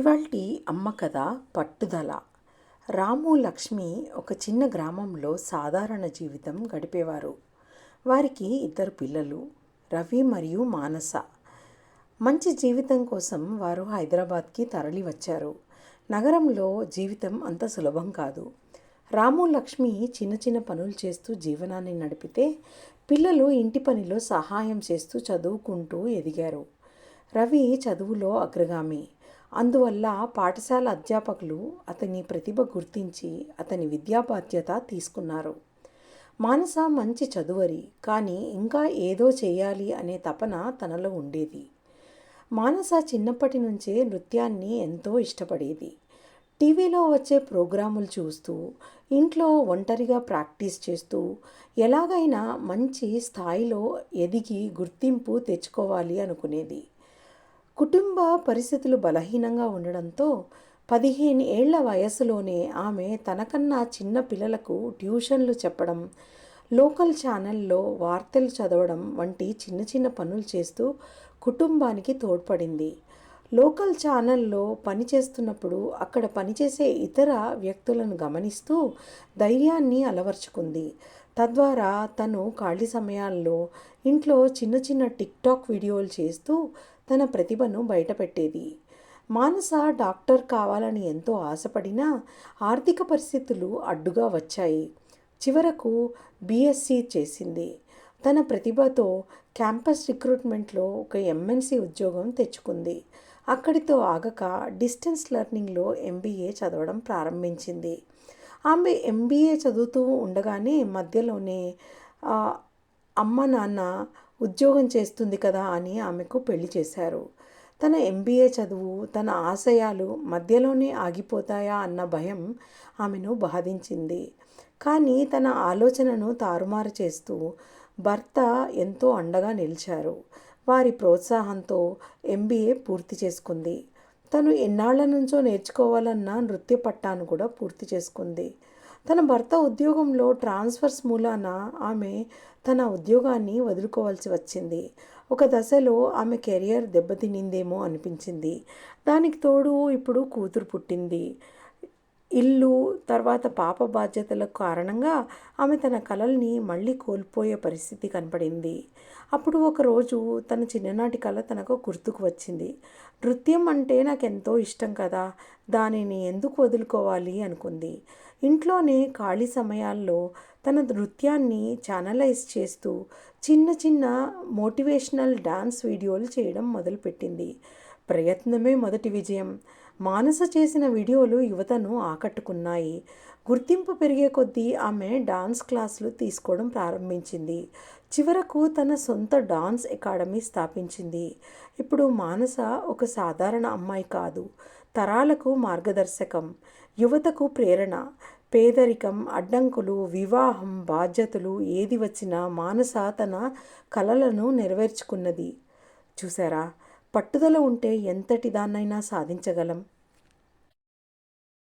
ఇవాల్టి అమ్మ కథ పట్టుదల. రాము లక్ష్మి ఒక చిన్న గ్రామంలో సాధారణ జీవితం గడిపేవారు. వారికి ఇద్దరు పిల్లలు రవి మరియు మానస. మంచి జీవితం కోసం వారు హైదరాబాద్కి తరలి వచ్చారు. నగరంలో జీవితం అంత సులభం కాదు. రాము లక్ష్మి చిన్న చిన్న పనులు చేస్తూ జీవనాన్ని నడిపితే పిల్లలు ఇంటి పనిలో సహాయం చేస్తూ చదువుకుంటూ ఎదిగారు. రవి చదువులో అగ్రగామి. అందువల్ల పాఠశాల అధ్యాపకులు అతని ప్రతిభ గుర్తించి అతని విద్యా బాధ్యత తీసుకున్నారు. మానస మంచి చదువరి కానీ ఇంకా ఏదో చేయాలి అనే తపన తనలో ఉండేది. మానస చిన్నప్పటి నుంచే నృత్యాన్ని ఎంతో ఇష్టపడేది. టీవీలో వచ్చే ప్రోగ్రాములు చూస్తూ ఇంట్లో ఒంటరిగా ప్రాక్టీస్ చేస్తూ ఎలాగైనా మంచి స్థాయిలో ఎదిగి గుర్తింపు తెచ్చుకోవాలి అనుకునేది. కుటుంబ పరిస్థితులు బలహీనంగా ఉండడంతో పదిహేను ఏళ్ళ వయసులోనే ఆమె తనకన్నా చిన్న పిల్లలకు ట్యూషన్లు చెప్పడం లోకల్ ఛానల్లో వార్తలు చదవడం వంటి చిన్న చిన్న పనులు చేస్తూ కుటుంబానికి తోడ్పడింది. లోకల్ ఛానల్లో పనిచేస్తున్నప్పుడు అక్కడ పనిచేసే ఇతర వ్యక్తులను గమనిస్తూ ధైర్యాన్ని అలవర్చుకుంది. తద్వారా తను ఖాళీ సమయాల్లో ఇంట్లో చిన్న చిన్న టిక్టాక్ వీడియోలు చేస్తూ తన ప్రతిభను బయటపెట్టేది. మానస డాక్టర్ కావాలని ఎంతో ఆశపడినా ఆర్థిక పరిస్థితులు అడ్డుగా వచ్చాయి. చివరకు బీఎస్సీ చేసింది. తన ప్రతిభతో క్యాంపస్ రిక్రూట్మెంట్లో ఒక ఎంఎన్సీ ఉద్యోగం తెచ్చుకుంది. అక్కడితో ఆగక డిస్టెన్స్ లెర్నింగ్లో ఎంబీఏ చదవడం ప్రారంభించింది. ఆమె ఎంబీఏ చదువుతూ ఉండగానే మధ్యలోనే అమ్మ నాన్న ఉద్యోగం చేస్తుంది కదా అని ఆమెకు పెళ్ళి చేశారు. తన ఎంబీఏ చదువు తన ఆశయాలు మధ్యలోనే ఆగిపోతాయా అన్న భయం ఆమెను బాధించింది. కానీ తన ఆలోచనను తారుమారు చేస్తూ భర్త ఎంతో అండగా నిలిచారు. వారి ప్రోత్సాహంతో ఎంబీఏ పూర్తి చేసుకుంది. తను ఎన్నాళ్ళ నుంచో నేర్చుకోవాలన్న నృత్య పట్టాను కూడా పూర్తి చేసుకుంది. తన భర్త ఉద్యోగంలో ట్రాన్స్ఫర్స్ మూలాన ఆమె తన ఉద్యోగాన్ని వదులుకోవాల్సి వచ్చింది. ఒక దశలో ఆమె కెరియర్ దెబ్బతినిందేమో అనిపించింది. దానికి తోడు ఇప్పుడు కూతురు పుట్టింది. ఇల్లు తర్వాత పాప బాధ్యతల కారణంగా ఆమె తన కలల్ని మళ్ళీ కోల్పోయే పరిస్థితి కనపడింది. అప్పుడు ఒకరోజు తన చిన్ననాటి కళ తనకు గుర్తుకు వచ్చింది. నృత్యం అంటే నాకు ఎంతో ఇష్టం కదా దానిని ఎందుకు వదులుకోవాలి అనుకుంది. ఇంట్లోనే ఖాళీ సమయాల్లో తన నృత్యాన్ని ఛానలైజ్ చేస్తూ చిన్న చిన్న మోటివేషనల్ డాన్స్ వీడియోలు చేయడం మొదలుపెట్టింది. ప్రయత్నమే మొదటి విజయం. మానస చేసిన వీడియోలు యువతను ఆకట్టుకున్నాయి. గుర్తింపు పెరిగే కొద్దీ ఆమె డాన్స్ క్లాసులు తీసుకోవడం ప్రారంభించింది. చివరకు తన సొంత డాన్స్ అకాడమీ స్థాపించింది. ఇప్పుడు మానస ఒక సాధారణ అమ్మాయి కాదు. తరాలకు మార్గదర్శకం యువతకు ప్రేరణ పేదరికం అడ్డంకులు వివాహం బాధ్యతలు ఏది వచ్చినా మానస తన కలలను నెరవేర్చుకున్నది. చూసారా పట్టుదల ఉంటే ఎంతటి దాన్నైనా సాధించగలం.